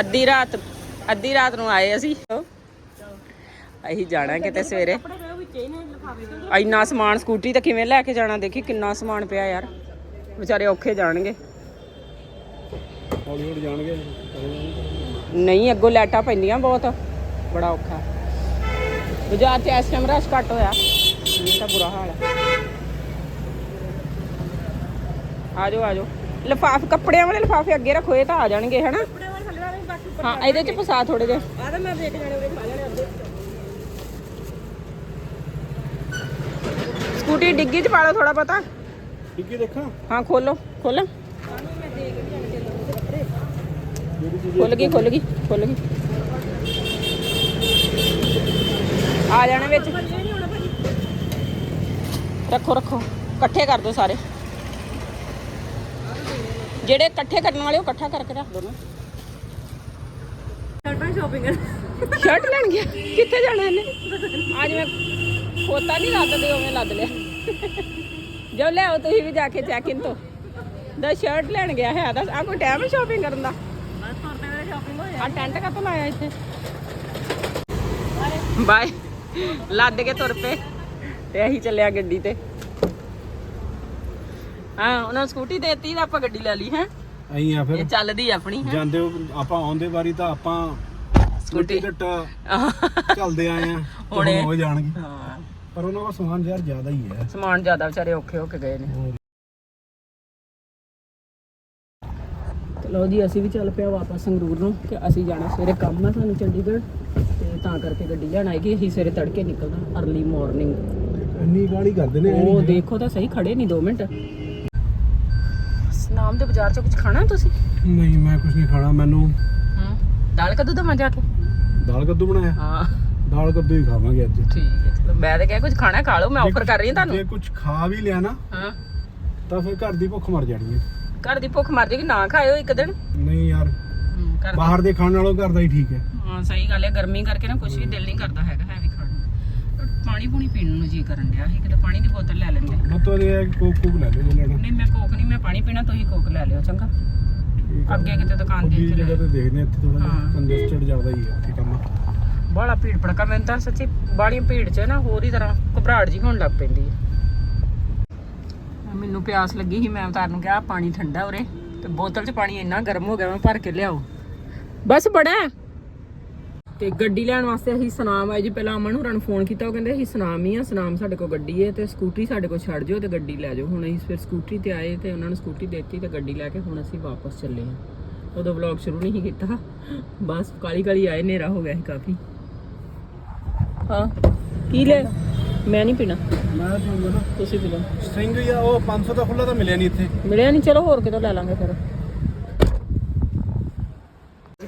ਅੱਧੀ ਰਾਤ ਅੱਧੀ ਰਾਤ ਨੂੰ ਆਏ ਅਸੀਂ। ਅਸੀਂ ਜਾਣਾ ਕਿਤੇ ਸਵੇਰੇ। ਇੰਨਾ ਸਮਾਨ ਸਕੂਟਰੀ ਤੇ ਕਿਵੇਂ ਲੈ ਕੇ ਜਾਣਾ? ਦੇਖੀ ਕਿੰਨਾ ਸਮਾਨ ਪਿਆ ਯਾਰ। ਵਿਚਾਰੇ ਔਖੇ ਜਾਣਗੇ। ਹੌਲੀ ਹੌਲੀ ਜਾਣਗੇ। ਨਹੀਂ ਅੱਗੋਂ ਲਾਈਟਾਂ ਪੈਂਦੀਆਂ ਬਹੁਤ। ਬੜਾ ਔਖਾ। ਬਾਜ਼ਾਰ 'ਚ ਇਸ ਟਾਈਮ ਰਸ਼ ਘੱਟ ਹੋਇਆ। ਤਾਂ ਬੁਰਾ ਹਾਲ ਹੈ। ਆ ਜਾਓ ਆ ਜਾਓ ਲਿਫਾਫ ਕੱਪੜਿਆਂ ਵਾਲੇ ਲਿਫਾਫੇ ਅੱਗੇ ਰੱਖੋ ਇਹ ਤਾਂ ਆ ਜਾਣਗੇ ਹਨਾ? ਹਾਂ ਇਹਦੇ 'ਚ ਫਸਾ ਥੋੜੇ ਜਿਹੇ। ਆਦਾ ਮੈਂ ਵੇਖ ਜਾਣੇ ਉਹਦੇ ਖਾ ਜਾਣੇ ਅੱਧੇ ਸਕੂਟੀ ਡਿੱਗੀ 'ਚ ਪਾ ਲਓ ਥੋੜਾ ਪਤਾ ਟਿੱਕੀ ਦੇਖਾਂ। ਹਾਂ ਖੋਲੋ ਖੋਲ। ਜਿਹੜੀ ਚੀਜ਼ ਖੁੱਲ ਗਈ ਖੁੱਲ ਗਈ ਖੁੱਲ ਗਈ। ਆ ਜਾਣਾ ਵਿੱਚ। ਰੱਖੋ ਰੱਖੋ। ਇਕੱਠੇ ਕਰ ਦਿਓ ਸਾਰੇ। ਜਿਹੜੇ ਇਕੱਠੇ ਕਰਨ ਵਾਲੇ ਉਹ ਇਕੱਠਾ ਕਰਕੇ ਰੱਖ ਦਿਓ ਨਾ। ਸ਼ਰਟਾਂ ਸ਼ਾਪਿੰਗ ਸ਼ਰਟ ਲੈਣ ਗਿਆ? ਕਿੱਥੇ ਜਾਣਾ ਇਹਨੇ? ਅੱਜ ਮੈਂ ਖੋਤਾ ਨਹੀਂ ਲੱਦਦੇ ਉਵੇਂ ਲੱਦ ਲਿਆ। ਜੋ ਲਿਆਓ ਤੁਸੀਂ ਵੀ ਜਾ ਕੇ ਚੈੱਕ ਇਨ ਤੋਂ। ਦਾ ਸ਼ਰਟ ਲੈਣ ਗਿਆ ਹੈ ਦੱਸ ਆ ਕੋਈ ਟਾਈਮ ਸ਼ਾਪਿੰਗ ਕਰਨ ਦਾ? ਬਸ ਤੁਰਦੇ ਵੇਲੇ ਸ਼ਾਪਿੰਗ ਹੋ ਆ ਟੈਂਟ ਕਾਤੋਂ ਲਾਇਆ ਇੱਥੇ? ਬਾਏ। ਲੱਦ ਕੇ ਤੁਰ ਪਏ। ਤੇ ਅਸੀਂ ਚੱਲਿਆ ਗੱਡੀ ਤੇ। ਹਾਂ ਉਹਨਾਂ ਸਕੂਟੀ ਦੇਤੀ ਤਾਂ ਆਪਾਂ ਗੱਡੀ ਲੈ ਲਈ ਹੈ? ਅਹੀਂ ਆ ਇਹ ਫਿਰ ਚੱਲਦੀ ਆ ਆਪਣੀ ਹੈ? ਜਾਂਦੇ ਹੋ ਆਪਾਂ ਆਉਂਦੇ ਵਾਰੀ ਤਾਂ ਆਪਾਂ ਸਕੂਟੀ ਸਕੂਟੀ ਤੇ ਚੱਲਦੇ ਆਏ ਆ। ਤੇ ਹੁਣੇ। ਹੋ ਜਾਣਗੇ। ਹਾਂ। ਪਰ ਉਹਨਾਂ ਕੋਲ ਸਮਾਨ ਯਾਰ ਜ਼ਿਆਦਾ ਹੀ ਹੈ। ਸਮਾਨ ਜ਼ਿਆਦਾ ਵਿਚਾਰੇ ਔਖੇ ਹੋ ਕੇ ਗਏ ਨੇ। ਲੋ ਜੀ ਅਸੀਂ ਵੀ ਚੱਲ ਪਿਆ ਵਾਪਸ ਸੰਗਰੂਰ ਨੂੰ ਕਿ ਅਸੀਂ ਜਾਣਾ ਸਵੇਰੇ ਕੰਮ ਹੈ ਸਾਨੂੰ ਚੰਡੀਗੜ੍ਹ। ਤੇ ਤਾਂ ਕਰਕੇ ਗੱਡੀ ਲੈਣ ਆਏਗੀ ਅਸੀਂ ਸਵੇਰੇ ਤੜਕੇ ਨਿਕਲਣਾ ਅਰਲੀ ਮਾਰਨਿੰਗ ਇੰਨੀ ਗਾਲੀ ਕਰਦੇ ਨੇ ਉਹ ਦੇਖੋ ਤਾਂ ਸਹੀ ਖੜੇ ਨਹੀਂ 2 ਮਿੰਟ। ਨਾਮ ਦੇ ਬਾਜ਼ਾਰ ਚੋਂ ਕੁਝ ਖਾਣਾ ਤੁਸੀਂ? ਨਹੀਂ ਮੈਂ ਕੁਝ ਨਹੀਂ ਖਾਣਾ ਮੈਨੂੰ ਹਾਂ। ਦਾਲ ਕਦੋਂ ਦਵਾਂ ਜਾ ਕੇ ਦਾਲ ਕੱਦੂ ਬਣਾਇਆ? ਹਾਂ। ਦਾਲ ਕੱਦੂ ਹੀ ਖਾਵਾਂਗੇ ਅੱਜ। ਠੀਕ ਹੈ। ਮੈਂ ਤਾਂ ਕਿਹਾ ਕੁਝ ਖਾਣਾ ਖਾ ਲਓ ਮੈਂ ਆਫਰ ਕਰ ਰਹੀ ਹਾਂ ਤੁਹਾਨੂੰ। ਜੇ ਕੁਝ ਖਾ ਵੀ ਲਿਆ ਨਾ ਹਾਂ। ਤਾਂ ਫਿਰ ਘਰ ਦੀ ਭੁੱਖ ਮਰ ਜਾਣੀ ਹੈ। ਘਰ ਦੀ ਭੁੱਖ ਮਰ ਜਾਏਗੀ ਨਾ ਖਾਇਓ ਇੱਕ ਦਿਨ। ਨਹੀਂ ਯਾਰ ਬਾਹਰ ਦੇ ਖਾਣ ਨਾਲੋਂ ਘਰ ਦਾ ਹੀ ਠੀਕ ਹੈ। ਹਾਂ ਸਹੀ ਗੱਲ ਹੈ ਗਰਮੀ ਕਰਕੇ ਨਾ ਕੁਝ ਵੀ ਦਿਲ ਨਹੀਂ ਕਰਦਾ ਹੈਗਾ ਹੈਵੀ ਖਾਣ ਨੂੰ। ਪਾਣੀ ਪੂਣੀ ਪੀਣ ਨੂੰ ਜੀ ਕਰਨ ਡਿਆ ਸੀ ਕਿਤੇ ਪਾਣੀ ਦੀ ਬੋਤਲ ਲੈ ਲੈਂਦੇ। ਮਤਲਬ ਇਹ ਕੋਕ ਕੋਕ ਲੈ ਲਓ ਲੈਣਾ। ਨਹੀਂ ਮੈਂ ਕੋਕ ਨਹੀਂ ਮੈਂ ਪਾਣੀ ਪੀਣਾ ਤੁਸੀਂ ਕੋਕ ਲੈ ਲਿਓ ਚੰਗਾ। ਅੱਗੇ ਕਿਤੇ ਦੁਕਾਨ ਦੇ ਇੱਥੇ ਜਗ੍ਹਾ ਤੇ ਦੇਖਦੇ ਇੱਥੇ ਥੋੜਾ ਹਾਂ। ਕੰਜਸਟਡ ਜ਼ਿਆਦਾ ਹੀ ਹੈ ਇੱਥੇ ਕੰਮ। ਬਾਹਲਾ ਭੀੜ ਭੜਕਾ ਮੈਨੂੰ ਤਾਂ ਸੱਚੀ ਬਾਹਲੀ ਭੀੜ 'ਚ ਨਾ ਹੋਰ ਹੀ ਤਰ੍ਹਾਂ ਘਬਰਾਹਟ ਜੀ ਹੋਣ ਲੱਗ ਪੈਂਦੀ ਹੈ। ਮੈਨੂੰ ਪਿਆਸ ਲੱਗੀ ਸੀ ਮੈਂ ਉਤਾਰ ਨੂੰ ਕਿਹਾ "ਆਹ ਪਾਣੀ ਠੰਡਾ ਉਰੇ ਤੇ ਬੋਤਲ 'ਚ ਪਾਣੀ ਇੰਨਾ ਗਰਮ ਹੋ ਗਿਆ ਮੈਂ ਭਰ ਕੇ ਲਿਆਓ। ਬਸ ਬੜਾ ਹੈ। ਤੇ ਗੱਡੀ ਲੈਣ ਵਾਸਤੇ ਅਸੀਂ ਸੁਨਾਮ ਆਏ ਜੀ ਪਹਿਲਾਂ ਅਮਨ ਹੋਰਾਂ ਨੂੰ ਫੋਨ ਕੀਤਾ ਉਹ ਕਹਿੰਦੇ ਅਸੀਂ ਸੁਨਾਮ ਹੀ ਆ ਸੁਨਾਮ ਸਾਡੇ ਕੋਲ ਗੱਡੀ ਹੈ ਤੇ ਸਕੂਟਰੀ ਸਾਡੇ ਕੋਲ ਛੱਡ ਜਿਓ ਤੇ ਗੱਡੀ ਲੈ ਜਾਓ। ਹੁਣ ਅਸੀਂ ਫਿਰ ਸਕੂਟਰੀ ਤੇ ਆਏ ਤੇ ਉਹਨਾਂ ਨੂੰ ਸਕੂਟਰੀ ਦੇਤੀ ਤੇ ਗੱਡੀ ਲੈ ਕੇ ਹੁਣ ਅਸੀਂ ਵਾਪਸ ਚੱਲੇ ਹਾਂ। ਉਦੋਂ ਵਲੌਗ ਸ਼ੁਰੂ ਨਹੀਂ ਕੀਤਾ। ਬਸ ਕਾਲੀ ਕਾਲੀ ਆਏ ਹਨੇਰਾ ਹੋ ਗਿਆ ਸੀ ਕਾਫੀ। ਹਾਂ ਕੀ ਲੈ? ਮੈਂ ਨਹੀਂ ਪੀਣਾ। ਮੈਂ ਤੁਸੀਂ ਪੀ ਲਓ। ਸਟ੍ਰਿੰਗ ਜਾਂ ਉਹ 500 ਦਾ ਖੁੱਲਾ ਤਾਂ ਮਿਲਿਆ ਨਹੀਂ ਇੱਥੇ। ਮਿਲਿਆ ਨਹੀਂ ਚਲੋ ਹੋਰ ਕਿਤੋਂ ਲੈ ਲਾਂਗੇ ਫਿਰ।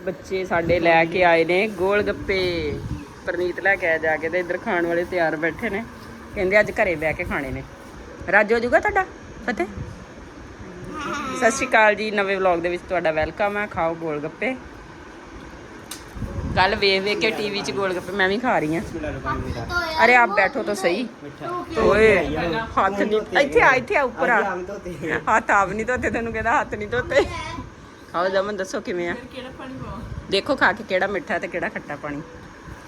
ਬੱਚੇ ਸਾਡੇ ਲੈ ਕੇ ਆਏ ਨੇ ਗੋਲ ਗੱਪੇ। ਪਰਨੀਤ ਲੈ ਕੇ ਆਇਆ ਜਾ ਕੇ ਤੇ ਇੱਧਰ ਖਾਣ ਵਾਲੇ ਤਿਆਰ ਬੈਠੇ ਨੇ। ਕਹਿੰਦੇ ਅੱਜ ਘਰੇ ਬਹਿ ਕੇ ਖਾਣੇ ਨੇ। ਰਾਜੋ ਜੂਗਾ ਤੁਹਾਡਾ? ਫਤਿਹ? ਸਤਿ ਸ਼੍ਰੀ ਅਕਾਲ ਜੀ ਨਵੇਂ ਵਲੌਗ ਦੇ ਵਿੱਚ ਤੁਹਾਡਾ ਵੈਲਕਮ ਹੈ। ਖਾਓ ਗੋਲ ਗੱਪੇ। ਕੱਲ ਵੇਖ ਵੇਖ ਕੇ ਟੀਵੀ 'ਚ ਗੋਲ ਗੱਪੇ ਮੈਂ ਵੀ ਖਾ ਰਹੀ ਹਾਂ। ਅਰੇ ਆਪ ਬੈਠੋ ਤਾਂ ਸਹੀ। ਓਏ ਹੱਥ ਨਹੀਂ ਇੱਥੇ ਆ ਇੱਥੇ ਆ ਉੱਪਰ ਆ। ਹੱਥ ਆਪ ਨਹੀਂ ਧੋਤੇ ਤੈਨੂੰ ਕਹਿੰਦਾ ਹੱਥ ਨਹੀਂ ਧੋਤੇ। ਖਾਓ ਜਮਨ ਦੱਸੋ ਕਿਵੇਂ ਆ? ਕਿਹੜਾ ਪਾਣੀ ਪਾਵਾਂ? ਦੇਖੋ ਖਾ ਕੇ ਕਿਹੜਾ ਮਿੱਠਾ ਤੇ ਕਿਹੜਾ ਖੱਟਾ ਪਾਣੀ।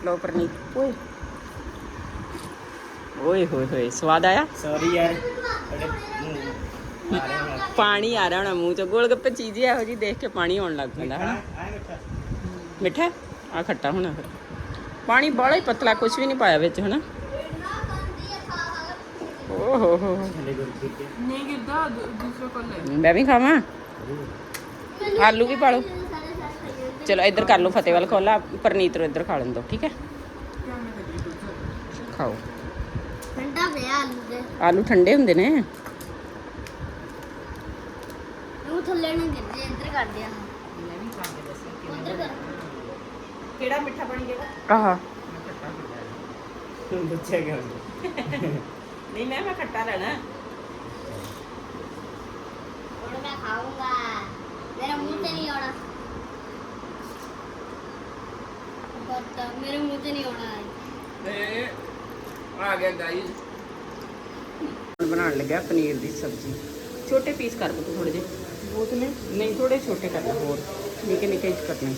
ਲੋ ਪਰਨੀਤ। ਓਏ। ਓਏ ਹੋਏ ਹੋਏ ਸਵਾਦ ਆਇਆ? ਸੌਰੀ ਯਾਰ ਪਾਣੀ ਆ ਰਿਹਾ ਹੋਣਾ ਮੂੰਹ ਚੋਂ। ਗੋਲ ਗੱਪੇ ਚੀਜ਼ ਹੀ ਇਹੋ ਜੀ ਦੇਖ ਕੇ ਪਾਣੀ ਆਉਣ ਲੱਗ ਪੈਂਦਾ ਹਨਾ? ਮਿੱਠਾ ਆ ਖੱਟਾ ਹੋਣਾ ਫਿਰ। ਪਾਣੀ ਬੜਾ ਹੀ ਪਤਲਾ ਕੁਝ ਵੀ ਨਹੀਂ ਪਾਇਆ ਵਿੱਚ ਹਨਾ? ਓ ਹੋ ਹੋ ਨਹੀਂ ਗਿਰਦਾ ਦੂਸਰਾ ਕੋਲ। ਲੈ ਮੈਂ ਵੀ ਖਾਵਾਂ? ਆਲੂ ਵੀ ਪਾ ਲਓ ਚਲੋ ਇੱਧਰ ਕਰ ਲਓ ਫਤਿਹ ਵਾਲ ਖੋਲਾ ਪਰਨੀਤ ਨੂੰ ਇੱਧਰ ਖਾ ਲੈਣ ਦਿਓ ਠੀਕ ਹੈ? ਖਾਓ। ਠੰਡਾ ਪਿਆ ਆਲੂ ਦੇ ਆਲੂ ਠੰਡੇ ਹੁੰਦੇ ਨੇ। ਉਹ ਥੱਲੇ ਨੂੰ ਗਿਰਦੇ ਇੱਧਰ ਉੱਧਰ ਕਰ। ਕਿਹੜਾ ਮਿੱਠਾ ਪਾਣੀ ਕਿਹੜਾ ਆਹਾ। ਦੱਸਿਆ ਗਿਆ ਨਹੀਂ ਮੈਂ ਮੈਂ ਖੱਟਾ ਲੈਣਾ। ਹੁਣ ਮੈਂ ਖਾਊਂਗਾ ਮੇਰਾ ਮੂੰਹ ਤੇ ਨਹੀਂ ਆਉਣਾ ਪਤਾ ਮੇਰੇ ਮੂੰਹ ਤੇ ਨਹੀਂ ਆਉਣਾ ਤੇ ਆ ਗਿਆ ਗਾਈਸ ਬਣਾਉਣ ਲੱਗਾ ਪਨੀਰ ਦੀ ਸਬਜ਼ੀ। ਛੋਟੇ ਪੀਸ ਕਰ ਦੋ ਥੋੜੇ ਜਿਹੇ। ਬਹੁਤ ਨੇ? ਨਹੀਂ ਥੋੜੇ ਛੋਟੇ ਕਰਨਾ ਹੋਰ। ਨਿੱਕੇ ਨਿੱਕੇ ਚ ਕਰਨੇ।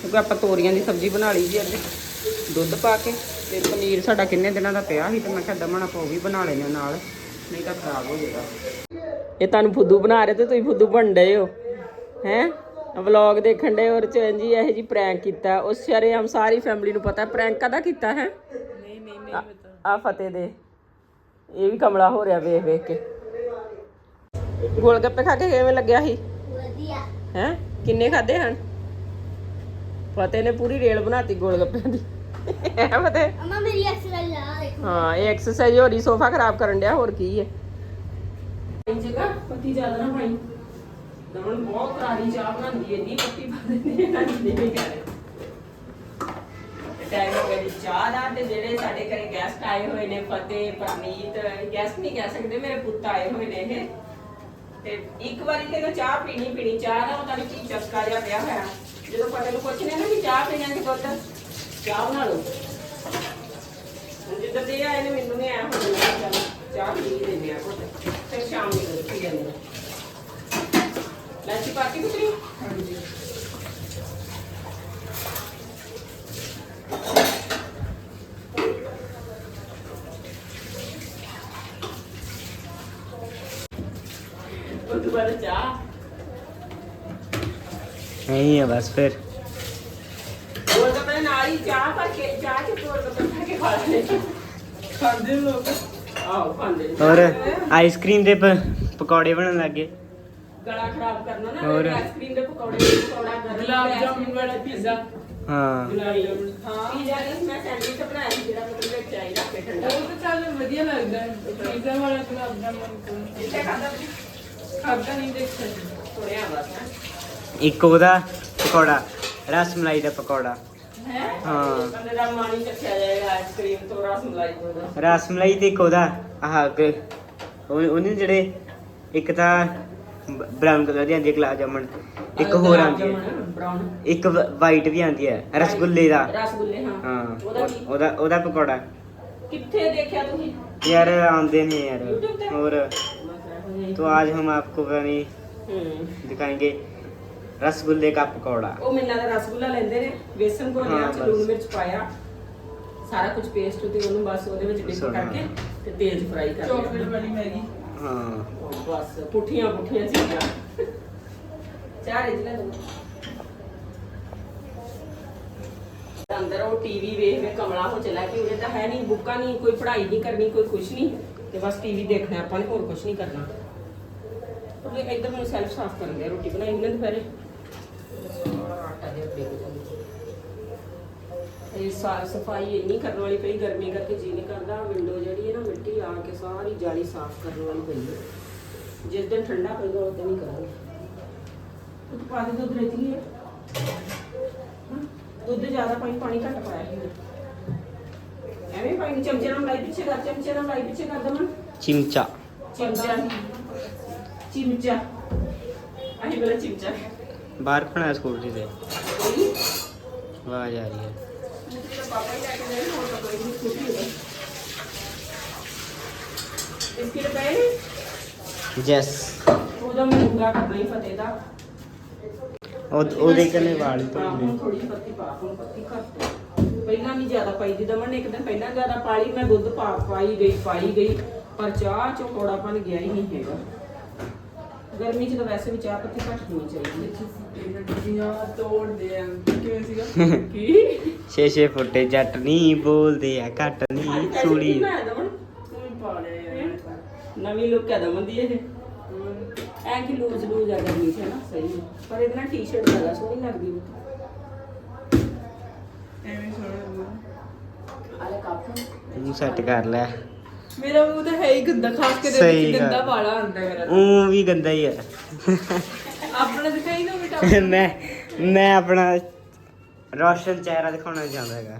ਕਿਉਂਕਿ ਆਪਾਂ ਤੋਰੀਆਂ ਦੀ ਸਬਜ਼ੀ ਬਣਾ ਲਈ ਜੀ ਅੱਜ। ਦੁੱਧ ਪਾ ਕੇ ਤੇ ਪਨੀਰ ਸਾਡਾ ਕਿੰਨੇ ਦਿਨਾਂ ਦਾ ਪਿਆ ਸੀ ਤੇ ਮੈਂ ਕਿਹਾ ਦਮਨ ਆਪਾਂ ਉਹ ਵੀ ਬਣਾ ਲੈਣੇ ਨਾਲ ਨਹੀਂ ਤਾਂ ਖਰਾਬ ਹੋ ਜਾਏਗਾ। ਇਹ ਤੁਹਾਨੂੰ ਫੁੱਦੂ ਬਣਾ ਰਹੇ ਤੇ ਤੁਸੀਂ ਫੁੱਦੂ ਬਣ ਡਏ ਹੋ। ਹੈ? ਵਲੌਗ ਦੇਖਣ ਦੇ ਔਰ ਜੀ ਇਹ ਜੀ ਪ੍ਰੈਂਕ ਕੀਤਾ। ਉਸ ਸ਼ਰੇ ਹਮ ਸਾਰੀ ਫੈਮਿਲੀ ਨੂੰ ਪਤਾ। ਪ੍ਰੈਂਕ ਕਦਾ ਕੀਤਾ ਹੈ? ਨਹੀਂ ਨਹੀਂ ਨਹੀਂ ਆ ਫਤਿਹ ਦੇ। ਇਹ ਵੀ ਕਮਲਾ ਹੋ ਰਿਹਾ ਵੇਖ ਵੇਖ ਕੇ। ਗੋਲ ਗੱਪੇ ਖਾ ਕੇ ਕਿਵੇਂ ਲੱਗਿਆ ਸੀ? ਵਧੀਆ। ਹੈ? ਕਿੰਨੇ ਖਾਦੇ ਹਨ? ਫਤਿਹ ਨੇ ਪੂਰੀ ਰੇਲ ਬਣਾਤੀ ਗੋਲ ਗੱਪਿਆਂ ਦੀ। ਹੈ ਫਤਿਹ? ਅਮਾ ਮੇਰੀ ਐਕਸਰਸਾਈਜ਼ ਆ ਦੇਖੋ। ਹਾਂ ਇਹ ਐਕਸਰਸਾਈਜ਼ ਹੋ ਰਹੀ ਸੋਫਾ ਖਰਾਬ ਕਰਨ ਡਿਆ ਹੋਰ ਕੀ ਹੈ? ਇਹ ਜਗ੍ਹਾ ਪੱਤੀ ਜ਼ਿਆਦਾ ਨਾ ਪਾਈ। ਦਮਨ ਬਹੁਤ ਕਰਾਰੀ ਚਾਹ ਬਣਾਉਂਦੀ ਹੈ ਨਹੀਂ ਪੱਤੀ ਪਾ ਦਿੰਦੇ ਨਾ ਨਹੀਂ ਕਹਿ ਟਾਈਮ ਹੋ ਗਿਆ ਜੀ ਚਾਹ ਦਾ, ਤੇ ਜਿਹੜੇ ਸਾਡੇ ਘਰੇ ਗੈਸਟ ਆਏ ਹੋਏ ਨੇ, ਫਤਿਹ, ਪਰਨੀਤ ਗੈਸਟ ਨਹੀਂ ਕਹਿ ਸਕਦੇ, ਮੇਰੇ ਪੁੱਤ ਆਏ ਹੋਏ ਨੇ ਇਹ। ਤੇ ਇੱਕ ਵਾਰੀ ਤੇ ਚਾਹ ਪੀਣੀ ਪੀਣੀ, ਚਾਹ ਦਾ ਪਤਾ ਨਹੀਂ ਕੀ ਚਸਕਾ ਜਿਹਾ ਪਿਆ ਹੋਇਆ। ਜਦੋਂ ਫਤਿਹ ਨੂੰ ਪੁੱਛਨੇ ਨਾ ਕਿ ਚਾਹ ਪੀਣਾ ਕਿ ਪੁੱਤ, ਚਾਹ ਬਣਾ ਲਓ। ਜਿੱਦਾਂ ਦੇ ਆਏ ਨੇ, ਮੈਨੂੰ ਨੇ ਐ ਹੋ ਚਾਹ ਪੀ ਲੈਂਦੇ ਆ ਪੁੱਤ। ਫਿਰ ਸ਼ਾਮ ਨੂੰ ਪੀ ਜਾਂਦੇ ਲੈਚੀ ਪਾ ਕੇ ਕੁਤਰੀ ਹਾਂਜੀ ਉਹ ਦੁਬਾਰਾ ਚਾਹ? ਨਹੀਂ ਹੈ ਬਸ ਫਿਰ। ਹੋਰ ਤਾਂ ਮੈਂ ਨਾਲ ਹੀ ਚਾਹ ਭਰ ਕੇ ਚਾਹ ਚ ਤੋੜ ਕੇ ਭਰ ਕੇ ਖਾ ਲੈਣੇ ਖਾਂਦੇ ਲੋਕ। ਆਓ ਖਾਂਦੇ ਨੇ। ਔਰ ਆਈਸਕ੍ਰੀਮ ਦੇ ਪ- ਪਕੌੜੇ ਬਣਨ ਲੱਗੇ ਗਲਾ ਖਰਾਬ ਕਰਨਾ ਨਾ ਹੋਰ? ਆਈਸਕ੍ਰੀਮ ਦੇ ਪਕੌੜੇ ਪਕੌੜਾ ਗਰਮ ਗੁਲਾਬ ਜਾਮੁਨ ਵਾਲਾ ਪੀਜ਼ਾ। ਹਾਂ। ਗੁਲਾਬ ਜਾਮੁਨ। ਹਾਂ। ਪੀਜ਼ਾ ਨਹੀਂ ਮੈਂ ਸੈਂਡਵਿਚ ਬਣਾਇਆ ਸੀ ਜਿਹੜਾ ਮਤਲਬ ਵਿੱਚ ਚਾਹੀਦਾ ਕੇ ਠੰਡਾ। ਉਹ ਤਾਂ ਚੱਲ ਵਧੀਆ ਲੱਗਦਾ ਹੈ। ਪੀਜ਼ਾ ਵਾਲਾ ਗੁਲਾਬ ਜਾਮਨ ਇੱਥੇ ਖਾਦਾ ਵੀ ਖਾਦਾ ਨਹੀਂ ਦੇਖਿਆ। ਥੋੜਿਆ ਬਸ ਹੈਂ। ਇੱਕ ਉਹਦਾ ਪਕੌੜਾ ਰਸ ਮਲਾਈ ਦਾ ਪਕੌੜਾ। ਹੈ? ਹਾਂ। ਬੰਦੇ ਦਾ ਮਾਣੀ ਚੱਕਿਆ ਜਾਏਗਾ ਆਈਸਕ੍ਰੀਮ ਤੋਂ ਰਸ ਮਲਾਈ ਤੋਂ ਦਾ ਰਸ ਮਲਾਈ ਤੇ ਇੱਕ ਉਹਦਾ ਆਹ ਉਹ ਉਹਨੇ ਜਿਹੜੇ ਇੱਕ ਤਾਂ ਬ੍ਰਾਊਨ ਕਲਰ ਦੀ ਆਂਦੀ ਹੈ ਗੁਲਾਬ ਜਾਮਣ ਇੱਕ ਹੋਰ ਆਂਦੀ ਹੈ ਬ੍ਰਾਊਨ ਇੱਕ ਵਾਈਟ ਵੀ ਆਂਦੀ ਹੈ ਰਸਗੁੱਲੇ ਦਾ ਰਸਗੁੱਲੇ ਹਾਂ ਹਾਂ ਉਹਦਾ ਕੀ ਉਹਦਾ ਉਹਦਾ ਪਕੌੜਾ ਕਿੱਥੇ ਦੇਖਿਆ ਤੁਸੀਂ यार आंदे नहीं यार YouTube पे? और तो आज हम आपको यानी ਹੂੰ दिखाएंगे रसगुल्ले का पकौड़ा ਉਹ ਮਿੰਨਾ ਦਾ ਰਸਗੁੱਲਾ ਲੈਂਦੇ ਨੇ ਬੇਸਨ ਘੋਲਿਆ ਹਾਂ, ਚ ਬਸ। ਲੂਣ ਮਿਰਚ ਪਾਇਆ ਸਾਰਾ ਕੁਝ ਪੇਸਟ ਤੇ ਉਹਨੂੰ ਬਸ ਉਹਦੇ ਵਿੱਚ ਡਿਪ ਸੁਣਾ। ਕਰਕੇ ਤੇ ਤੇਲ ਫਰਾਈ ਕਰ ਚਾਕਲੇਟ ਵਾਲੀ ਮੈਗੀ हाँ ਬਸ ਪੁੱਠੀਆਂ ਪੁੱਠੀਆਂ ਚੀਜ਼ਾਂ। ਚਾਰ ਇਜਲਾ ਦੋ ਅੰਦਰ ਉਹ ਟੀਵੀ ਵੇਖ ਕੇ ਕਮਲਾ ਹੋ ਚਲਾ ਕਿ ਉਹਨੇ ਤਾਂ ਹੈ ਨਹੀਂ, ਬੁੱਕਾਂ ਨਹੀਂ, ਕੋਈ ਪੜ੍ਹਾਈ ਨਹੀਂ ਕਰਨੀ, ਕੋਈ ਕੁਛ ਨਹੀਂ। ਤੇ ਬਸ ਟੀਵੀ ਦੇਖਣਾ, ਆਪਾਂ ਨੇ ਹੋਰ ਕੁਛ ਨਹੀਂ ਕਰਨਾ। ਉਹਨੇ ਇੱਧਰ ਮੈਨੂੰ ਸੈਲਫ ਸਾਫ਼ ਕਰਨ ਦੇ ਰੋਟੀ ਬਣਾਈ ਉਹਨੇ ਦੁਪਹਿਰੇ। ਆਟਾ ਜਿਹਾ ਡਿੱਗ ਇਹ ਸਫ਼ਾਈ ਇੰਨੀ ਕਰਨ ਵਾਲੀ ਪਈ, ਗਰਮੀ ਕਰਕੇ ਜੀ ਨਹੀਂ ਕਰਦਾ। ਵਿੰਡੋ ਜਿਹੜੀ ਹੈ ਨਾ ਮਿੱਟੀ ਆ ਕੇ ਸਾਰੀ ਜਾਲੀ ਸਾਫ਼ ਕਰਨ ਵਾਲੀ ਪਈ ਹੈ। ਜਿਸ ਦਿਨ ਠੰਡਾ ਹੋਏਗਾ ਉਹ ਦਿਨ ਹੀ ਕਰਾਂਗੇ। ਦੁੱਧ ਪਾ ਦੇ ਦੁੱਧ ਰਹਿ ਜੀ ਦੁੱਧ ਜ਼ਿਆਦਾ ਪਾਈ ਪਾਣੀ ਘੱਟ ਪਾਇਆ ਸੀ ਐਵੇਂ ਪਾਈ ਚਮਚੇ ਨਾਲ ਲਾਈ ਪਿੱਛੇ ਕਰ ਚਮਚੇ ਨਾਲ ਲਾਈ ਪਿੱਛੇ ਕਰ ਦਮਨ। ਚਿਮਚਾ। ਚਿਮਚਾ ਚਿਮਚਾ। ਅਸੀਂ ਬੋਲੇ ਚਿਮਚਾ ਬਾਹਰ ਖਣਾ ਸਕੂਟਰੀ ਤੇ। ਵਾਹ ਜਾ ਰਹੀ ਹੈ। ਪਾਪਾ ਹੀ ਲੈ ਕੇ ਜਾਏ ਹੋਰ ਤਾਂ ਕੋਈ ਨਹੀਂ ਸਕੂਟਰੀ ਤੇ ਇਸ ਕੀ ਰੁਪਏ जस ਉਹਦਾ ਮੈਂ ਹੀ ਫਤਿਹ ਦਾ। ਉਹਦੇ ਕਨੇ ਵਾਲ ਹਾਂ, ਤੋਂ ਹੁਣ ਥੋੜੀ ਪੱਤੀ ਪਾ ਹੁਣ ਪੱਤੀ ਘੱਟ ਪਹਿਲਾਂ ਨਹੀਂ ਜ਼ਿਆਦਾ ਪਾਈ ਦੀ ਦਮਨ ਨੇ ਇੱਕ ਦਿਨ ਪਹਿਲਾਂ ਜ਼ਿਆਦਾ ਪਾਲੀ ਮੈਂ ਦੁੱਧ ਪਾ ਪਾਈ ਗਈ ਪਾਈ ਗਈ ਪਰ ਚਾਹ ਚ ਕੋੜਾਪਨ ਗਿਆ ਹੀ ਨਹੀਂ ਹੈਗਾ। ਗਰਮੀ ਚ ਤਾਂ ਵੈਸੇ ਵੀ ਚਾਹ ਪੱਤੀ ਘੱਟ ਹੋਣੀ ਚਾਹੀਦੀ ਹੈ। ਡੱਡੀਆਂ ਤੋੜਦੇ ਆ। ਕਿਵੇਂ ਸੀਗਾ? ਕੀ? ਛੇ ਛੇ ਫੁੱਟੇ ਜੱਟ ਨਹੀਂ ਬੋਲਦੇ ਆ ਘੱਟ ਨਹੀਂ ਸੂਲੀ ਮੈਂ ਤੂੰ ਨਵੀਂ ਲੁੱਕ ਹੈ ਦਮਨ ਦੀ ਇਹ। ਐ ਕਿ ਲੂਜ਼ ਲੂਜ਼ ਆ ਚ ਹੈ ਨਾ? ਸਹੀ। ਪਰ ਇਹਦੇ ਨਾਲ ਟੀ-ਸ਼ਰਟ ਜ਼ਿਆਦਾ ਸੋਹਣੀ ਲੱਗਦੀ ਹੈ ਐਵੇਂ ਸੋਹਣਾ ਆਲੇ ਕੱਪ। ਮੂੰਹ ਸੈੱਟ ਕਰ ਲੈ। ਮੇਰਾ ਮੂੰਹ ਤਾਂ ਹੈ ਹੀ ਗੰਦਾ ਖਾਸ ਕੇ ਦੇ ਵਿੱਚ। ਗੰਦਾ ਵਾਲਾ ਆਉਂਦਾ ਮੇਰਾ। ਉਹ ਵੀ ਗੰਦਾ ਹੀ ਹੈ ਆਪਣਾ ਦਿਖਾਈ ਨਾ ਬੇਟਾ ਮੈਂ ਮੈਂ ਆਪਣਾ ਰੋਸ਼ਨ ਚਿਹਰਾ ਦਿਖਾਉਣਾ ਚਾਹੁੰਦਾ ਹੈਗਾ।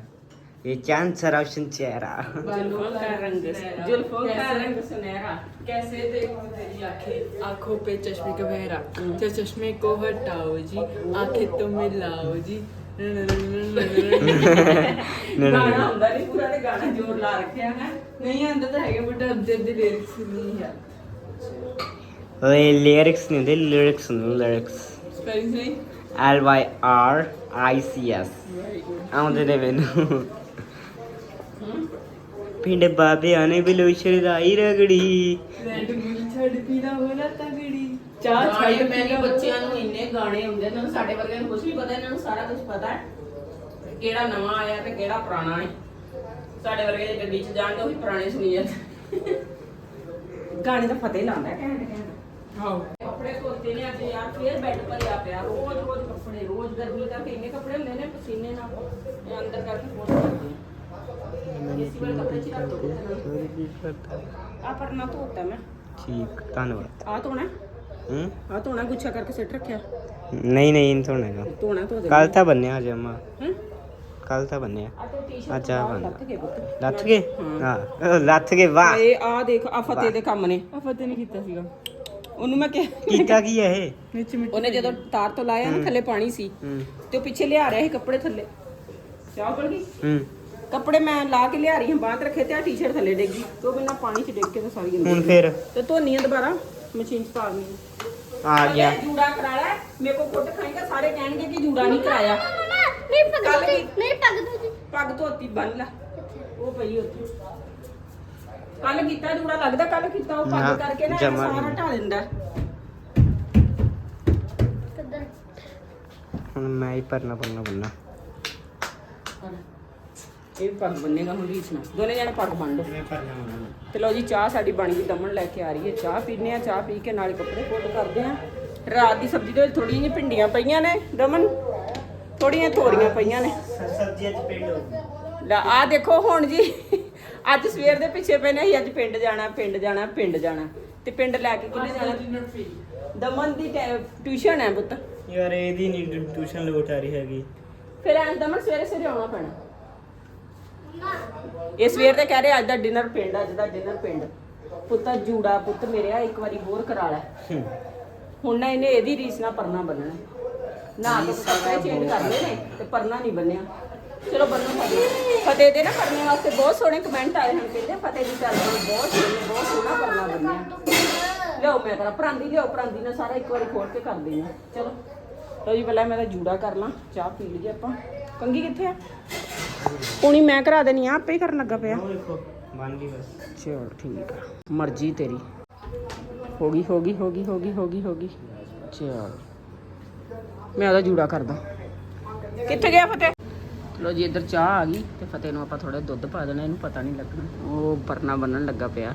ਇਹ ਚਾਂਦ सा रोशन चेहरा जुल्फों का रंग जुल्फों का रंग सुनहरा कैसे देखो तेरी आंखें आंखों पे चश्मे का बहरा तो चश्मे को हटाओ जी आंखें तो मिलाओ जी ਗਾਣਾ ਹੁੰਦਾ ਨਹੀਂ ਪੂਰਾ ਤੇ ਗਾਣਾ ਜੋਰ ਲਾ ਰੱਖਿਆ ਹੈ ਨਹੀਂ ਆਂਦਾ ਤਾਂ ਹੈਗਾ ਬਟ ਅੱਧੇ ਅੱਧੇ ਲਿਰਿਕਸ ਨਹੀਂ ਹੈ ਓਏ ਲਿਰਿਕਸ ਨਹੀਂ ਹੁੰਦੇ ਲਿਰਿਕਸ ਹੁੰਦੇ ਲਿਰਿਕਸ Spelling ਨਹੀਂ L Y R I C S ਆਉਂਦੇ ਨੇ ਮੈਨੂੰ ਪਿੰਡ ਬਾਬਿਆਂ ਨੇ ਬਿਲੋ ਸ਼ਰਦਾਈ ਰਗੜੀ। ਰੈਡ ਬੁੱਲ ਛੱਡ ਪੀਣਾ ਹੋਣਾ ਤਗੜੀ। ਚਾਹ ਛੱਡ ਮੈਨੂੰ ਬੱਚਿਆਂ ਨੂੰ ਇੰਨੇ ਗਾਣੇ ਹੁੰਦੇ ਨੇ ਸਾਡੇ ਵਰਗਿਆਂ ਨੂੰ ਕੁਝ ਵੀ ਪਤਾ ਇਹਨਾਂ ਨੂੰ ਸਾਰਾ ਕੁਝ ਪਤਾ ਹੈ ਕਿਹੜਾ ਨਵਾਂ ਆਇਆ ਤੇ ਕਿਹੜਾ ਪੁਰਾਣਾ ਹੈ। ਸਾਡੇ ਵਰਗੇ ਜੇ ਗੱਡੀ 'ਚ ਜਾਣਗੇ ਉਹ ਵੀ ਪੁਰਾਣੇ ਸੁਣੀ ਜਾਂਦੇ ਗਾਣੇ ਦਾ ਫਤਿਹ ਲਾਉਂਦਾ ਘੈਂਟ ਘੈਂਟ। ਹਾਂ ਕੱਪੜੇ ਧੋਤੇ ਨੇ ਅੱਜ ਯਾਰ ਫੇਰ ਬੈੱਡ ਭਰਿਆ ਪਿਆ। ਰੋਜ਼ ਰੋਜ਼ ਕੱਪੜੇ ਰੋਜ਼ ਗਰਮੀ ਕਰਕੇ ਇੰਨੇ ਕੱਪੜੇ ਹੁੰਦੇ ਨੇ ਪਸੀਨੇ ਨਾਲ। ਇਹ ਅੰਦਰ ਕਰਕੇ ਫੋਟ ਕਰਦੇ ਆ ਇਸੇ ਵਾਲੇ ਕੱਪੜੇ ਚ ਰੱਖ ਦੋ ਆ ਪਰਨਾ ਧੋਤਾ ਮੈਂ। ਠੀਕ ਧੰਨਵਾਦ। ਆ ਧੋਣਾ ਹੂੰ? ਆ ਧੋਣਾ ਗੁੱਛਾ ਕਰਕੇ ਸਿੱਟ ਰੱਖਿਆ। ਨਹੀਂ ਨਹੀਂ ਇਹ ਤੋਂ ਨਹੀਂਗਾ ਧੋਣਾ ਧੋ ਦੇ ਕੱਲ ਤਾਂ ਬੰਨਿਆ ਅੱਜ ਅੰਮਾ। ਹੈਂ? ਕੱਲ ਤਾਂ ਬੰਨਿਆ। ਆ ਤੇ ਟੀ-ਸ਼ਰਟ ਅੱਛਾ, ਬਾਹਰ ਬਣ। ਲੱਥ ਗਏ ਪੁੱਤ। ਲੱਥ ਗਏ? ਹਾਂ ਉਹ ਲੱਥ ਗਏ ਵਾਹ। ਇਹ ਆ ਦੇਖ ਆ ਫਤਿਹ ਦੇ ਕੰਮ ਨੇ। ਆ ਫਤਿਹ ਨੇ ਕੀਤਾ ਸੀਗਾ। ਉਹਨੂੰ ਮੈਂ ਕਿਹਾ ਕੀਤਾ ਕੀ ਹੈ ਇਹ? ਵਿੱਚ ਮਿੱਟੀ ਉਹਨੇ ਜਦੋਂ ਤਾਰ ਤੋਂ ਲਾਇਆ ਨਾ ਥੱਲੇ ਪਾਣੀ ਸੀ ਹੂੰ। ਤੇ ਉਹ ਪਿੱਛੇ ਲਿਆ ਰਿਹਾ ਸੀ ਕੱਪੜੇ ਥੱਲੇ। ਚਾਹ ਬਣ ਗਈ? ਹੂੰ। ਕੱਪੜੇ ਮੈਂ ਲਾ ਕੇ ਲਿਆ ਰਹੀ ਹਾਂ ਬਾਹਰ ਰੱਖੇ ਤੇ ਆ ਟੀ-ਸ਼ਰਟ ਥੱਲੇ ਡੇਗੀ ਤੇ ਉਹ ਬਿਨਾਂ ਪਾਣੀ 'ਚ ਡਿੱਗ ਕੇ ਤਾਂ ਸਾਰੀ ਹੁਣ ਗੰਦੀ ਫਿਰ? ਤੇ ਧੋਨੀਆਂ ਦੁਬਾਰਾ ਮਸ਼ੀਨ 'ਚ ਪਾ ਦਨੀ ਆ। ਗਿਆ। ਜੂੜਾ ਕਰਾ ਲੈ ਮੇਰੇ ਕੋ ਕੁੱਟ ਖਾਏਗਾ ਸਾਰੇ ਕਹਿਣਗੇ ਕਿ ਜੂੜਾ ਨਹੀਂ ਕਰਾਇਆ। ਮੇਰੀ ਪੱਗ ਕੱਲ੍ਹ ਤੇ- ਵੀ- ਮੇਰੀ ਪੱਗ ਤੇ ਜੀ। ਪੱਗ ਧੋਤੀ ਬੰਨ ਲੈ। ਉਹ ਪਈ ਉੱਥੇ। ਕੱਲ ਕੀਤਾ ਜੂੜਾ ਲੱਗਦਾ ਕੱਲ ਕੀਤਾ ਉਹ ਨਾ, ਪੱਗ ਕਰਕੇ ਨਾ ਇਹ ਜਮਾਂ ਸਾਰਾ ਨਹੀਂ। ਢਾ ਦਿੰਦਾ। ਕਿੱਧਰ ਹੁਣ ਮੈਂ ਹੀ ਪਰਨਾ ਪਰਨਾ ਬੰਨਾ ਇਹ ਵੀ ਪੱਗ ਬੰਨੇਗਾ ਹੁਣ ਰੀਸ ਨਾਲ। ਦੋਨੇ ਜਣੇ ਪੱਗ ਬੰਨ ਲਓ। ਮੈਂ ਤੇ ਲਓ ਜੀ ਚਾਹ ਸਾਡੀ ਬਣ ਗਈ ਦਮਨ ਲੈ ਕੇ ਆ ਰਹੀ ਹੈ। ਚਾਹ ਪੀਨੇ ਆ ਚਾਹ ਪੀ ਕੇ ਨਾਲੇ ਕੱਪੜੇ ਫੋਟ ਕਰਦੇ ਆ ਰਾਤ ਦੀ ਸਬਜ਼ੀ ਦੇ ਵਿੱਚ ਥੋੜੀਆਂ ਜਿਹੀਆਂ ਭਿੰਡੀਆਂ ਪਈਆਂ ਨੇ ਦਮਨ। ਥੋੜੀਆਂ ਤੋਰੀਆਂ ਪਈਆਂ ਨੇ। ਸਬਜ਼ੀਆਂ ਚ ਪਿੰਡ ਹੋ ਲੈ ਆ ਦੇਖੋ ਹੁਣ ਜੀ। ਅੱਜ ਸਵੇਰ ਦੇ ਪਿੱਛੇ ਪਏ ਨੇ ਅਸੀਂ ਅੱਜ ਪਿੰਡ ਜਾਣਾ ਪਿੰਡ ਜਾਣਾ ਪਿੰਡ ਜਾਣਾ। ਤੇ ਪਿੰਡ ਲੈ ਕੇ ਕਿੱਥੇ ਜਾਣਾ? ਦਮਨ ਦੀ ਟਿਊਸ਼ਨ ਹੈ ਪੁੱਤ। ਯਾਰ ਇਹਦੀ ਨਹੀਂ ਟਿਊਸ਼ਨ ਲੋਟ ਆ ਰਹੀ ਹੈਗੀ। ਫਿਰ ਐਂ ਦਮਨ ਸਵੇਰੇ ਸਵੇਰੇ ਆਉਣਾ ਪੈਣਾ। ਇਹ ਸਵੇਰ ਦੇ ਕਹਿ ਰਹੇ ਅੱਜ ਦਾ ਡਿਨਰ ਪਿੰਡ ਅੱਜ ਦਾ ਡਿਨਰ ਪਿੰਡ। ਪੁੱਤ ਜੂੜਾ ਪੁੱਤ ਮੇਰਿਆ ਇੱਕ ਵਾਰੀ ਹੋਰ ਕਰਾ ਲੈ। ਹੁਣ ਨਾ ਇਹਨੇ ਇਹਦੀ ਰੀਸ ਨਾਲ ਪਰਨਾ ਬੰਨਣਾ। ਨਾ ਤਾਂ ਕੱਪੜੇ ਚੇਂਜ ਕਰਨੇ ਨੇ ਤੇ ਪਰਨਾ ਨਹੀਂ ਬੰਨਿਆ। ਚਲੋ ਬੰਨੋ ਫਤਿਹ। ਫਤਿਹ ਦੇ ਨਾ ਪਰਨੇ ਵਾਸਤੇ ਬਹੁਤ ਸੋਹਣੇ ਕਮੈਂਟ ਆਏ ਹਨ ਕਹਿੰਦੇ ਫਤਿਹ ਦੀ ਚੱਲ ਬਹੁਤ ਸੋਹਣੀ ਬਹੁਤ ਸੋਹਣਾ ਪਰਨਾ ਬੰਨਿਆ। ਲਿਓ ਮੈਂ ਕਰਾਂ ਪਰਾਂਦੀ ਲਿਓ ਪਰਾਂਦੀ ਨਾਲ ਸਾਰਾ ਇੱਕ ਵਾਰੀ ਖੋਲ ਕੇ ਕਰ ਦੇਣਾ ਚਲੋ। ਲਓ ਜੀ ਪਹਿਲਾਂ ਮੈਂ ਤਾਂ ਜੂੜਾ ਕਰ ਲਾਂ ਚਾਹ ਪੀ ਲਈਏ ਆਪਾਂ। ਕੰਗੀ ਕਿੱਥੇ ਆ? ਪੂਣੀ ਮੈਂ ਕਰਾ ਦੇਣੀ ਆ ਆਪੇ ਹੀ ਕਰਨ ਲੱਗਾ ਪਿਆ। ਦੇਖੋ ਬਣ ਗਈ ਬਸ। ਚਲ ਠੀਕ ਆ ਮਰਜ਼ੀ ਤੇਰੀ। ਹੋ ਗਈ ਹੋ ਗਈ ਹੋ ਗਈ ਹੋ ਗਈ ਹੋ ਗਈ ਹੋ ਗਈ। ਚਲ। ਮੈਂ ਉਹਦਾ ਜੂੜਾ ਕਰਦਾ। ਕਿੱਥੇ ਗਿਆ ਫਤਿਹ? ਲੋ ਜੀ ਇੱਧਰ ਚਾਹ ਆ ਗਈ ਤੇ ਫਤਿਹ ਨੂੰ ਆਪਾਂ ਥੋੜਾ ਦੁੱਧ ਪਾ ਦੇਣਾ ਇਹਨੂੰ ਪਤਾ ਨਹੀਂ ਲੱਗਣਾ। ਉਹ ਪਰਨਾ ਬੰਨਣ ਲੱਗਾ ਪਿਆ।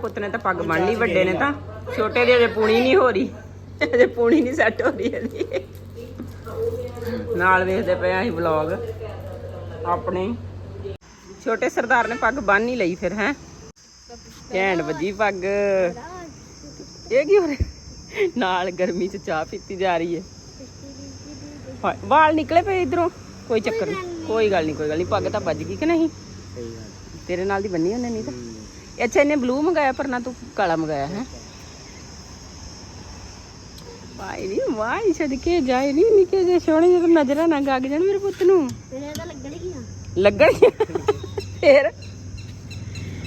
ਪੁੱਤ ਨੇ ਤਾਂ ਪੱਗ ਬੰਨ ਲਈ ਵੱਡੇ ਨੇ ਤਾਂ। ਛੋਟੇ ਦੀ ਅਜੇ ਪੂਣੀ ਨਹੀਂ ਹੋ ਰਹੀ। ਅਜੇ ਪੂਣੀ ਨਹੀਂ ਸੈੱਟ ਹੋ ਰਹੀ ਇਹਦੀ ਨਾਲ ਵੇਖਦੇ ਪਏ ਆਂ ਅਸੀਂ ਵਲੌਗ ਆਪਣੇ। ਛੋਟੇ ਸਰਦਾਰ ਨੇ ਪੱਗ ਬੰਨ ਹੀ ਲਈ ਫਿਰ ਹੈ। ਘੈਂਟ ਵੱਜੀ ਪੱਗ। ਇਹ ਕੀ ਹੋ ਰਿਹਾ? ਨਾਲ ਗਰਮੀ ਚ ਚਾਹ ਪੀਤੀ ਜਾ ਰਹੀ ਹੈ ਵਾਲ ਨਿਕਲੇ ਪਏ ਇਧਰੋਂ? ਕੋਈ ਚੱਕਰ ਨਹੀਂ ਕੋਈ ਗੱਲ ਨਹੀਂ ਕੋਈ ਗੱਲ ਨਹੀਂ ਪੱਗ ਤਾਂ ਵੱਜ ਗਈ ਕਿ ਨਹੀਂ? ਤੇਰੇ ਨਾਲ ਦੀ ਬੰਨੀ ਉਹਨੇ ਨਹੀਂ ਤਾਂ ਅੱਛਾ ਇਹਨੇ ਬਲੂ ਮੰਗਾਇਆ ਪਰ ਨਾ ਤੂੰ ਕਾਲਾ ਮੰਗਾਇਆ ਹੈ? ਭਾਈ ਨਹੀਂ ਵਾਈ ਛੱਡ ਕੇ ਜਾਏ ਨਹੀਂ ਨਿੱਕੇ ਜੇ ਸੋਹਣੇ ਜਿਹੇ ਨਜ਼ਰਾਂ ਨਾ ਗੱਗ ਜਾਣ ਮੇਰੇ ਪੁੱਤ ਨੂੰ। ਤੇਰੇ ਤਾਂ ਲੱਗਣ ਗਿਆ ਲੱਗਣ ਫੇਰ?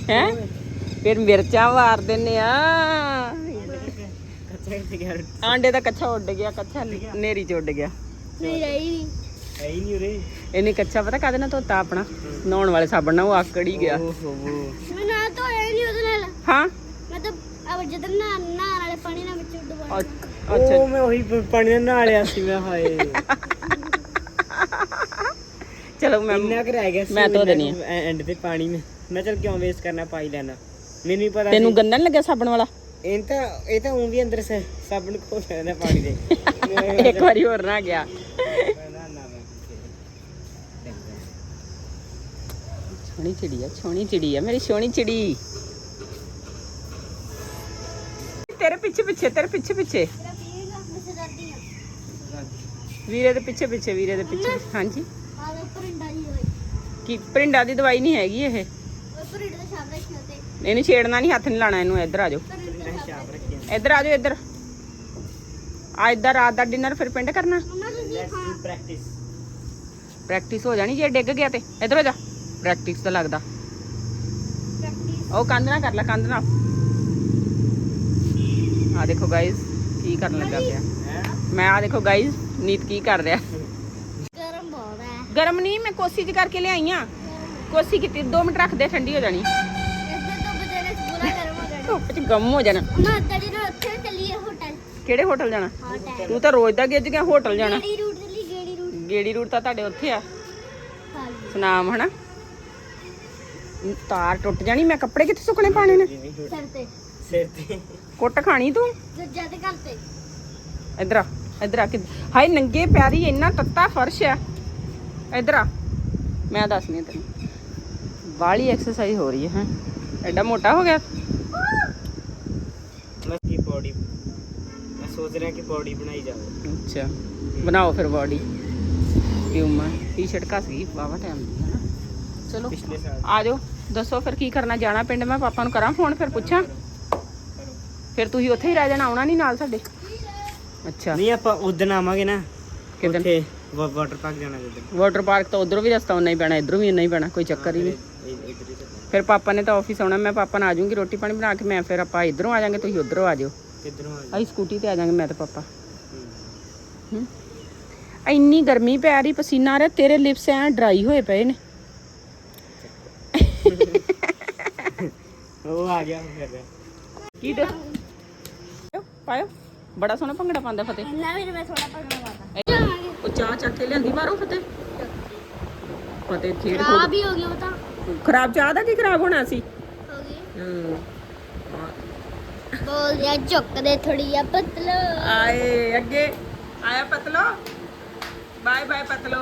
ਹੈ? ਫਿਰ ਮਿਰਚਾਂ ਮਾਰ ਦਿੰਨੇ ਆ। ਆਂਡੇ ਦਾ ਕੱਚਾ ਉੱਡ ਗਿਆ ਕੱਚਾ ਨੇਰੀ ਚ ਉੱਡ ਗਿਆ। ਨਹੀਂ ਰਹੀ ਨਹੀਂ ਹੈ ਹੀ ਨਹੀਂ ਉਰੇ। ਇਹਨੇ ਕੱਚਾ ਪਤਾ ਕਾਹਦੇ ਨਾਲ ਧੋਤਾ ਆਪਣਾ? ਨਹਾਉਣ ਵਾਲੇ ਸਾਬਣ ਨਾਲ ਉਹ ਆਕੜ ਹੀ ਗਿਆ। ਮੈਂ ਨਾ ਧੋਇਆ ਹੀ ਨਹੀਂ ਉਹਦੇ ਨਾਲ। ਹਾਂ? ਮੈਂ ਤਾਂ ਅਬ ਜਦੋਂ ਨਾ ਨਹਾਉਣ ਵਾਲੇ ਪਾਣੀ ਨਾਲ ਵਿੱਚ ਡੁਬਾ ਅੱਛ- ਉਹ ਮੈਂ ਉਹੀ ਪ- ਪਾਣੀ ਨਾਲ ਨਹਾ ਲਿਆ ਸੀ ਮੈਂ ਹਾਏ। ਚਲੋ ਮੈਂ ਇੰਨਾ ਕੁ ਰਹਿ ਗਿਆ ਸੀ ਮੈਂ ਧੋ ਦੇਣੀ ਆ। ਐਂਡ ਤੇ ਪਾਣੀ ਮੈਂ। ਮੈਂ ਚਲ ਕਿਉਂ ਵੇਸਟ ਕਰਨਾ ਪਾ ਹੀ ਲੈਣਾ। ਮੈਨੂੰ ਹੀ ਪਤਾ ਤੈਨੂੰ ਗੰਦਾ ਨੀ ਲੱਗਿਆ ਸਾਬਣ ਵਾਲਾ? ਇਹ ਤਾਂ ਇਹ ਤਾਂ ਉਹ ਵੀ ਅੰਦਰ ਸ- ਸਾਬਣ ਖੋ ਲੈਂਦਾ ਪਾਣੀ ਦੇ। ਇੱਕ ਵਾਰੀ ਹੋਰ ਨਾ ਗਿਆ। ਸੋਹਣੀ ਚਿੜੀ ਆ ਸੋਹਣੀ ਚਿੜੀ ਆ ਮੇਰੀ ਸੋਹਣੀ ਚਿੜੀ। ਤੇਰੇ ਪਿੱਛੇ ਪਿੱਛੇ ਤੇਰੇ ਪਿੱਛੇ ਪਿੱਛੇ ਮੇਰਾ ਪੀਏਗਾ ਮੈਂ ਦਾਦੀ ਆ ਵੀਰੇ ਦੇ ਪਿੱਛੇ ਪਿੱਛੇ ਵੀਰੇ ਦੇ ਪਿੱਛੇ। ਹਾਂਜੀ। ਪਰਿੰਡਾ ਹੋਈ ਕੀ ਪ੍ਰਿੰਡਾ ਦੀ ਦਵਾਈ ਨਹੀਂ ਹੈਗੀ ਇਹ? ਉਹ ਪਰਿੰਡਾ ਦਾ ਸ਼ਬਦ ਰੱਖਿਆ ਤੇ। ਇਹਨੂੰ ਛੇੜਨਾ ਨਹੀਂ ਹੱਥ ਨਹੀਂ ਲਾਣਾ ਇਹਨੂੰ ਇੱਧਰ ਆ ਜਾਓ। ਇੱਧਰ ਆ ਜਾਓ ਇੱਧਰ। ਆ ਇੱਧਰ ਰਾਤ ਦਾ ਡਿਨਰ ਫਿਰ ਪਿੰਡ ਕਰਨਾ। ਪ੍ਰੈਕਟਿਸ ਪ੍ਰੈਕਟਿਸ ਹੋ ਜਾਣੀ ਜੇ ਡਿੱਗ ਗਿਆ ਤੇ। ਇੱਧਰ ਹੋ ਜਾ। ਪ੍ਰੈਕਟਿਸ ਤਾਂ ਲੱਗਦਾ। ਪ੍ਰੈਕਟਿਸ ਉਹ ਕੰਧ ਨਾ ਕਰ ਲੈ ਕੰਧ ਨਾਲ। ਆ ਦੇਖੋ ਗਾਇਸ ਕੀ ਕਰਨ ਲੱਗਾ ਪਿਆ। ਮੈਂ ਆ ਦੇਖੋ ਗਾਇਸ ਨੀਤ ਕੀ ਕਰ ਰਿਹਾ? ਗਰਮ ਬਹੁਤ ਹੈ। ਗਰਮ ਨਹੀਂ ਮੈਂ ਕੋਸੀ ਚ ਕਰਕੇ ਲਿਆਈ ਆ। ਕੋਸੀ ਕੀਤੀ 2 ਮਿੰਟ ਰੱਖ ਦੇ ਠੰਡੀ ਹੋ ਜਾਣੀ। ਇੱਥੇ ਤੋਂ ਬਜਾਰੇ ਪੂਰਾ ਗਰਮ ਹੋ ਜਾਣਾ। ਧੁੱਪ ਚ ਗਮ ਹੋ ਜਾਣਾ। ਮੈਂ ਅੱਧਾ ਦਿਨ ਉੱਥੇ ਚੱਲੀਏ ਹੋਟਲ ਕਿਹੜੇ ਹੋਟਲ ਜਾਣਾ? ਹੋਟਲ ਤੂੰ ਤਾਂ ਰੋਜ਼ ਦਾ ਗਿੱਜ ਗਿਆ ਹੋਟਲ ਜਾਣਾ। ਗੇੜੀ ਰੂਟ ਲਈ ਗੇੜੀ ਰੂਟ। ਗੇੜੀ ਰੂਟ ਤਾਂ ਤੁਹਾਡੇ ਉੱਥੇ ਆ। ਸੁਨਾਮ ਹਨਾ? ਤਾਰ ਟੁੱਟ ਜਾਣੀ ਮੈਂ ਕੱਪੜੇ ਕਿੱਥੇ ਸੁੱਕਣੇ ਪਾਣੇ ਨੇ? ਸਿਰ ਤੇ। ਸਿਰ ਤੇ। ਕੁੱਟ ਖਾਣੀ ਤੂੰ? ਜੱਜਾ ਦੇ ਘਰ ਤੇ। ਇਧਰ ਆ। ਇਧਰ ਆ ਕਿ ਹਾਏ ਨੰਗੇ ਪੈਰੀ ਇੰਨਾ ਤੱਤਾ ਫਰਸ਼ ਆ। ਇਧਰ ਆ। ਮੈਂ ਦੱਸਣੀ ਤੈਨੂੰ। ਬਾਲੀ ਐਕਸਰਸਾਈਜ਼ ਹੋ ਰਹੀ ਹੈ ਹੈ। ਐਡਾ ਮੋਟਾ ਹੋ ਗਿਆ। ਮੈਂ ਕੀ ਬੋਡੀ ਮੈਂ ਸੋਚ ਰਿਹਾ ਕਿ ਬੋਡੀ ਬਣਾਈ ਜਾਵੇ। ਅੱਛਾ। ਬਣਾਓ ਫਿਰ ਬਾਡੀ ਪਿਉਮਾ ਟੀ-ਸ਼ਰਟ ਘਸ ਗਈ। ਵਾਵਾ ਟਾਈਮ ਦੀ ਹੈ ਨਾ। ਚਲੋ ਪਿਛਲੇ ਸਾਲ। ਆ ਜਾਓ। ਦੱਸੋ ਫਿਰ ਕੀ ਕਰਨਾ ਜਾਣਾ ਪਿੰਡ ਮੈਂ? ਪਾਪਾ ਨੂੰ ਕਰਾਂ ਫੋਨ ਫਿਰ ਪੁੱਛਾਂ? ਫਿਰ ਤੁਸੀਂ ਉੱਥੇ ਹੀ ਰਹਿ ਜਾਣਾ ਆਉਣਾ ਨਹੀਂ ਨਾਲ ਸਾਡੇ? ਅੱਛਾ। ਨਹੀਂ ਆਪਾਂ ਉਦਣ ਆਵਾਂਗੇ ਨਾ? ਉੱਥੇ ਵਾਟਰ ਪਾਰਕ ਜਾਣਾ ਉਦਣ ਵਾਟਰ ਪਾਰਕ ਤਾਂ ਉਧਰੋਂ ਵੀ ਰਸਤਾ ਉਨਾ ਹੀ ਪੈਣਾ ਇਧਰੋਂ ਵੀ ਉਨਾ ਹੀ ਪੈਣਾ ਕੋਈ ਚੱਕਰ ਹੀ ਨਹੀਂ। ਇੱਧਰ ਹੀ ਚੱਲਣਾ। ਫਿਰ ਪਾਪਾ ਨੇ ਤਾਂ ਆਫਿਸ ਆਉਣਾ ਮੈਂ ਪਾਪਾ ਨਾਲ ਆ ਜਾਊਂਗੀ ਰੋਟੀ ਪਾਣੀ ਬਣਾ ਕੇ ਮੈਂ ਫਿਰ ਆਪਾਂ ਇਧਰੋਂ ਆ ਜਾਾਂਗੇ ਤੁਸੀਂ ਉਧਰੋਂ ਆ ਜਾਓ ਕਿੱਧਰੋਂ ਆ ਅਸੀਂ ਸਕੂਟੀ ਤੇ ਆ ਜਾਾਂਗੇ ਮੈਂ ਤੇ ਪਾਪਾ। ਹੂੰ। ਇੰਨੀ ਗਰਮੀ ਪੈ ਰਹੀ ਪਸੀਨਾ ਆ ਰਿਹਾ ਤੇਰੇ ਲਿਪਸ ਐ ਡਰਾਈ ਹੋਏ ਪਏ ਨੇ। ਉਹ ਆ ਗਿਆ ਫਿਰ। ਕੀ ਦੇ ਪਾਇਓ। ਬੜਾ ਸੋਹਣਾ ਭੰਗੜਾ ਪਾਉਂਦਾ ਫਤਿਹ। ਇੰਨਾ ਵੀ ਨੀ ਮੈਂ ਥੋੜਾ ਪੜਨਾ ਪਾਤਾ ਉਹ ਚਾਹ ਚੱਕ ਕੇ ਲਿਆਂਦੀ ਬਾਹਰੋਂ ਫਤਿਹ। ਫਤਿਹ ਛੇੜ ਖਰਾਬ ਹੀ ਹੋ ਗਿਆ ਉਹ ਤਾਂ। ਖਰਾਬ ਚਾਹ ਦਾ ਕੀ ਖਰਾਬ ਹੋਣਾ ਸੀ? ਹੋ ਗਈ। ਹੂੰ। ਬੋਲ ਜਾ ਝੁੱਕ ਦੇ ਥੋੜੀ ਆ ਪਤਲੋ। ਆਏ ਅੱਗੇ। ਆਇਆ ਪਤਲੋ? Bye bye ਪਤਲੋ।